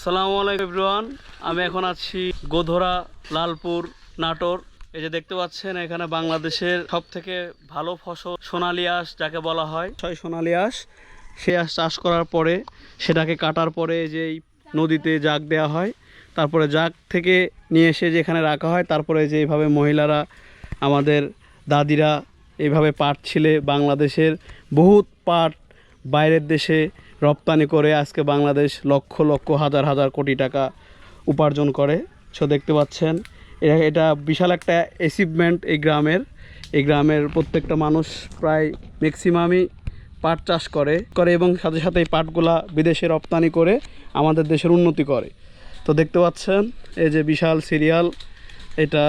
আসসালামু আলাইকুম এভরিওয়ান। আমি এখন আছি গোধরা লালপুর নাটোর। এই যে দেখতে পাচ্ছেন, এখানে বাংলাদেশের সব থেকে ভালো ফসল সোনালি আঁশ, যাকে বলা হয়। ছয় সোনালি আঁশ। সেই আঁশ চাষ করার পরে সেটাকে কাটার পরে যে নদীতে জাগ দেওয়া হয়। তারপরে জাগ থেকে নিয়ে এসে যেখানে রাখা হয়, তারপরে যে এইভাবে মহিলারা, আমাদের দাদিরা এইভাবে পাট ছিলে বাংলাদেশের। বহুত পাট বাইরের দেশে রপ্তানি করে আজকে বাংলাদেশ লক্ষ লক্ষ হাজার হাজার কোটি টাকা উপার্জন করে। সো দেখতে পাচ্ছেন এটা এটা বিশাল একটা অ্যাচিভমেন্ট এই গ্রামের। এই গ্রামের প্রত্যেকটা মানুষ প্রায় ম্যাক্সিমামই পাট চাষ করে করে এবং সাথে সাথে এই পাটগুলা বিদেশে রপ্তানি করে আমাদের দেশের উন্নতি করে। তো দেখতে পাচ্ছেন এই যে বিশাল সিরিয়াল এটা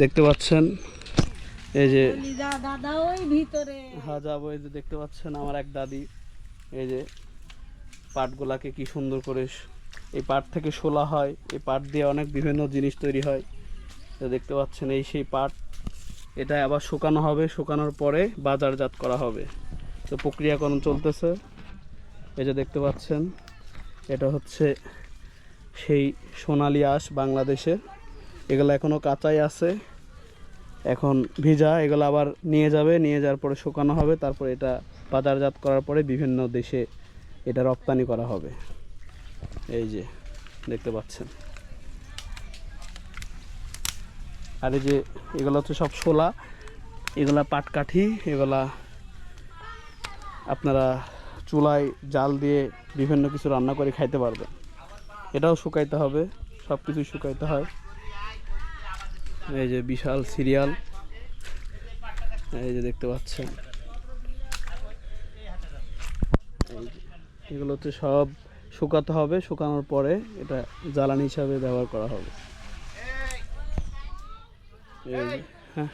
দেখতে পাচ্ছেন এই যে দাদা ওই ভিতরে। হ্যাঁ যাব এই যে দেখতে পাচ্ছেন আমার এক দাদি। এই যে পাটগুলাকে কি সুন্দর করে এই পাট থেকে শোলা হয়, এই পাট দিয়ে অনেক বিভিন্ন জিনিস তৈরি হয়। তো দেখতে পাচ্ছেন এই সেই পাট, এটা আবার শুকানো হবে, শুকানোর পরে বাজারজাত করা হবে। তো প্রক্রিয়াকরণ চলতেছে। এই যে দেখতে পাচ্ছেন, এটা হচ্ছে সেই সোনালি আঁশ বাংলাদেশের এগুলো এখনও কাঁচাই আছে। এখন ভিজা, এগুলো আবার নিয়ে যাবে, নিয়ে যাওয়ার পরে শুকানো হবে, তারপরে এটা বাজারজাত করার পরে বিভিন্ন দেশে এটা রপ্তানি করা হবে। এই যে, দেখতে পাচ্ছেন। আর এই যে, এগুলো হচ্ছে সব শোলা এগুলা পাটকাঠি, এগুলা আপনারা চুলায় জাল দিয়ে বিভিন্ন কিছু রান্না করে খাইতে পারবেন। এটাও শুকাইতে হবে সব কিছুই শুকাইতে হয়। এই যে বিশাল সিরিয়াল। এই যে দেখতে পাচ্ছেন। এগুলোতে সব শুকাতে হবে, শুকানোর পরে এটা জ্বালানি হিসাবে ব্যবহার করা হবে। হ্যাঁ।